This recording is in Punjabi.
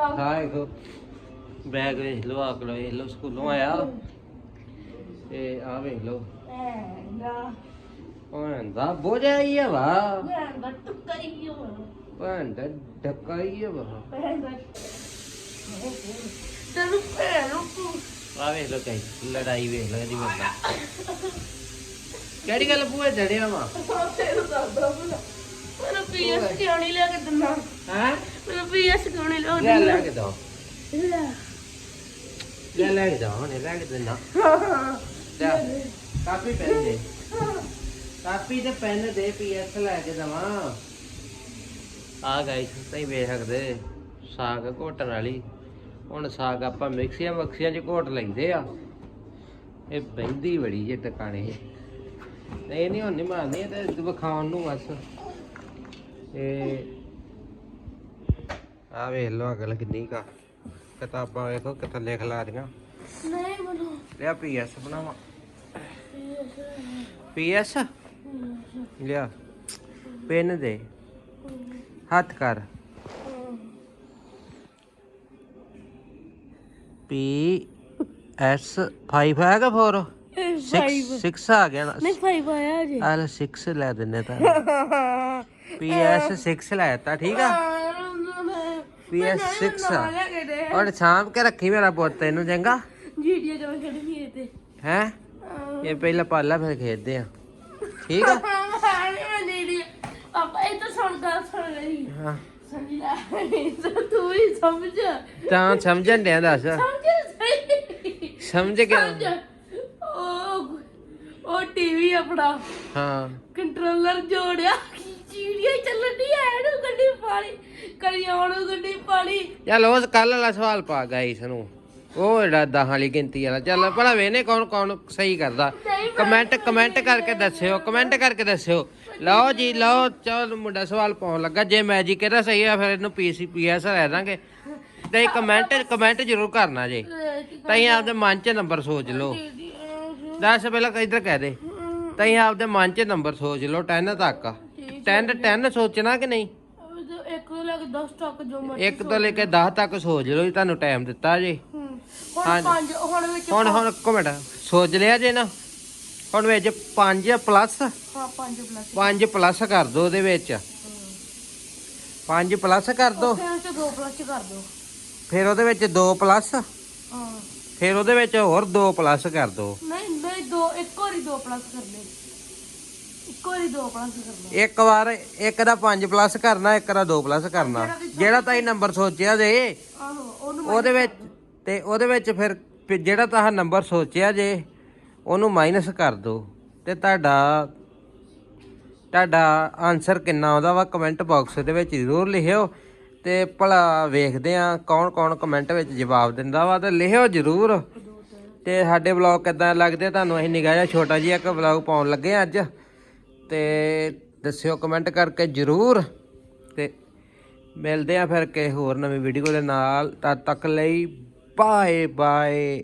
ਹਾਂ ਦੇਖੋ ਬੈਗ ਵੇਖ ਲਓ ਆ ਕੋਲ ਵੇਖ ਲਓ ਸਕੂਲੋਂ ਆਇਆ ਤੇ ਆ ਵੇਖ ਲਓ। ਭੈਂਦਾ ਬੋਝਾ ਹੀ ਆ ਵਾ। ਭੈਂਦਾ ਡੱਕਾ ਹੀ ਆ ਵਾ। ਆ ਵੇਖ ਲਓ ਕਈ ਲੜਾਈ ਵੇਖ ਲਓ ਇਹਦੀ ਬੰਦਾ ਕਿਹੜੀ ਗੱਲ ਬੂਏ ਜੜਿਆ ਵਾ? ਮੈਨੂੰ ਪੀਐਸ ਕਿਉਂ ਨਹੀਂ ਲੈ ਕੇ ਦਿੰਦਾ? ਹੈ? ਮੈਨੂੰ ਪੀਐਸ ਕਿਉਂ ਨਹੀਂ ਲੈ ਕੇ ਲੈ ਦਿੰਦਾ ਲੈ ਕੇ ਦੋ ਲੈ ਲੈ ਕੇ ਦੋ ਨੇ ਲੈ ਕੇ ਦੇਣਾ ਲੈ ਕਾਪੀ ਪੈਨ ਦੇ। ਕਾਪੀ ਤੇ ਪੈਨ ਦੇ ਪੀਐਸ ਲੈ ਕੇ ਦਵਾਂ। ਆ ਗਾਇਸ ਤੁਸੀਂ ਵੇਖ ਸਕਦੇ ਸਾਗ ਘੋਟਣ ਵਾਲੀ। ਹੁਣ ਸਾਗ ਆਪਾਂ ਮਿਕਸੀਆਂ ਮਕਸੀਆਂ 'ਚ ਘੋਟ ਲੈਂਦੇ ਆ। ਇਹ ਬੈਂਦੀ ਬੜੀ ਜੇ ਟਿਕਾਣੇ। ਇਹ ਨਹੀਂ ਹੁਣ ਨਹੀਂ ਮਾਰਨੀ ਤੇ ਵਿਖਾਉਣ ਨੂੰ ਬਸ। ਇਹ ਆ ਵੇਖ ਲਓ ਅਗਲ ਕਿੰਨੀ ਕਾ। ਕਿਤਾਬਾਂ ਵੇਖੋ ਕਿੱਥੇ ਲਿਖ ਲਾ ਦੀਆਂ। ਨਹੀਂ ਬੋਲੋ ਲਿਆ ਪੀਐਸ ਬਣਾਵਾ। ਪੀਐਸ ਲਿਆ। ਪੈਨ ਦੇ। ਹੱਥ ਕਰ। P S. 5 ਹੈਗਾ 4 6 6 ਆ ਗਿਆ ਨਾ। ਨਹੀਂ ਫਾਈਵ ਆਇਆ ਜੀ ਆਲ 6 ਲੈ ਦਿੰਨੇ ਤਾਂ ਪੀ ਐਸ 6 ਲੈ ਤਾ ਠੀਕ ਆ? ਪੀ ਐਸ 6 ਔਰ ਸ਼ਾਮ ਕੇ ਰੱਖੀ ਮੇਰਾ ਪੁੱਤ ਇਹਨੂੰ ਚੰਗਾ? ਜੀਡੀਆ ਜਦੋਂ ਖੇਡਣੀ ਹੈ ਤੇ। ਹੈ? ਇਹ ਪਹਿਲਾਂ ਪਾਲਾ ਫਿਰ ਖੇਡਦੇ ਆ। ਠੀਕ ਆ? ਪਾਪਾ ਇਹ ਤਾਂ ਸੁਣ ਗੱਲ ਸੁਣ ਰਹੀ ਹਾਂ। ਸਮਝ ਲੈ ਤੂੰ ਹੀ ਸਮਝ। ਤਾਂ ਸਮਝਣ ਡਿਆ ਦੱਸ। ਸਮਝ ਸਹੀ। ਸਮਝ ਗਿਆ ਸਮਝ ਉਹ ਉਹ ਟੀਵੀ ਆਪਣਾ। ਹਾਂ। ਕੰਟਰੋਲਰ ਜੋੜਿਆ। ਚੀੜੀਆਂ ਚੱਲਣ ਦੀ ਐ ਨੂੰ ਗੱਡੀ ਪਾਲੀ ਗੱਡੀ ਪਾਲੀ ਚੱਲ ਉਸ ਕੱਲ ਵਾਲਾ ਸਵਾਲ ਪਾ ਗਾਇਸ ਨੂੰ ਉਹ ਜਿਹੜਾ ਦਹਾਂ ਵਾਲੀ ਗਿਣਤੀ ਵਾਲਾ। ਚੱਲ ਭਲਾ ਵੇਨੇ ਕੌਣ ਕੌਣ ਸਹੀ ਕਰਦਾ? ਕਮੈਂਟ ਕਮੈਂਟ ਕਰਕੇ ਦੱਸਿਓ ਕਮੈਂਟ ਕਰਕੇ ਦੱਸਿਓ। ਲਓ ਜੀ ਲਓ ਚਲ ਮੁੰਡਾ ਸਵਾਲ ਪਾਉਣ ਲੱਗਾ। ਜੇ ਮੈਜਿਕ ਇਹਦਾ ਸਹੀ ਆ ਫਿਰ ਇਹਨੂੰ ਪੀਸੀ ਪੀਐਸ ਲੈ ਦਾਂਗੇ। ਤੇ ਕਮੈਂਟ ਕਮੈਂਟ ਜ਼ਰੂਰ ਕਰਨਾ ਜੇ। ਤਈ ਆਪਦੇ ਮਨ 'ਚ ਨੰਬਰ ਸੋਚ ਲਓ। ਦੱਸ ਪਹਿਲਾਂ ਇਧਰ ਕਹਿ ਦੇ। ਤਈ ਆਪਦੇ ਮਨ 'ਚ ਨੰਬਰ ਸੋਚ ਲਓ 10 ਤੱਕ। 10 10 ਸੋਚਣਾ ਕਿ ਨਹੀਂ? ਤੋਂ ਲੈ ਕੇ 10 ਤੱਕ ਜੋ ਮਰਜ਼ੀ ਇੱਕ ਤੋਂ ਲੈ ਕੇ 10 ਤੱਕ ਸੋਚ ਲਓ ਜੀ ਤੁਹਾਨੂੰ ਟਾਈਮ ਦਿੱਤਾ ਜੇ। ਹੂੰ। ਹੁਣ ਪੰਜ ਹੁਣ ਵਿੱਚ ਹੁਣ ਹੁਣ ਇੱਕ ਮਿੰਟ ਸੋਚ ਲਿਆ ਜੇ ਨਾ। ਹੁਣ ਵਿੱਚ 5 ਪਲੱਸ ਹਾਂ ਪੰਜ ਪਲੱਸ 5 ਪਲੱਸ ਕਰ ਦੋ ਉਹਦੇ ਵਿੱਚ। 5 ਪਲੱਸ ਕਰ ਦੋ। ਫਿਰ ਤੇ 2 ਪਲੱਸ ਕਰ ਦੋ। ਫਿਰ ਉਹਦੇ ਵਿੱਚ 2 ਪਲੱਸ ਹਾਂ। ਫਿਰ ਉਹਦੇ ਵਿੱਚ ਹੋਰ 2 ਪਲੱਸ ਕਰ ਦੋ। ਨਹੀਂ ਨਹੀਂ ਦੋ ਇੱਕ ਵਾਰੀ 2 ਪਲੱਸ ਕਰਨੇ ਇੱਕ ਵਾਰੀ 2 ਪਲੱਸ ਕਰਨੇ ਇੱਕ ਵਾਰ ਇੱਕ ਦਾ 5 ਪਲੱਸ ਕਰਨਾ ਇੱਕ ਦਾ 2 ਪਲੱਸ ਕਰਨਾ। ਜਿਹੜਾ ਤਾਈ ਨੰਬਰ ਸੋਚਿਆ ਜੇ ਆਹੋ ਉਹਨੂੰ ਉਹਦੇ ਵਿੱਚ ਤੇ ਉਹਦੇ ਵਿੱਚ ਫਿਰ ਜਿਹੜਾ ਤਾਂ ਨੰਬਰ ਸੋਚਿਆ ਜੇ ਉਹਨੂੰ ਮਾਈਨਸ ਕਰ ਦਿਓ। ਤੇ ਤੁਹਾਡਾ ਤੁਹਾਡਾ ਆਨਸਰ ਕਿੰਨਾ ਆਉਂਦਾ ਵਾ ਕਮੈਂਟ ਬਾਕਸ ਦੇ ਵਿੱਚ ਜ਼ਰੂਰ ਲਿਖਿਓ। ਤੇ ਭਲਾ ਵੇਖਦੇ ਆ ਕੌਣ ਕੌਣ ਕਮੈਂਟ ਵਿੱਚ ਜਵਾਬ ਦਿੰਦਾ ਵਾ ਤੇ ਲਿਖਿਓ ਜ਼ਰੂਰ। ਤੇ ਸਾਡੇ ਵਲੌਗ ਕਿੱਦਾਂ ਲੱਗਦੇ ਤੁਹਾਨੂੰ ਅਸੀਂ ਨਿਗਾਹ ਜਿਹਾ ਛੋਟਾ ਜਿਹਾ ਇੱਕ ਵਲੌਗ ਪਾਉਣ ਲੱਗੇ ਅੱਜ। ਤੇ ਦੱਸਿਓ ਕਮੈਂਟ ਕਰਕੇ ਜ਼ਰੂਰ ਤੇ ਮਿਲਦੇ ਆ ਫਿਰ ਕਿਸੇ ਹੋਰ ਨਵੀਂ ਵੀਡੀਓ ਦੇ ਨਾਲ। ਤਦ ਤੱਕ ਲਈ ਬਾਏ ਬਾਏ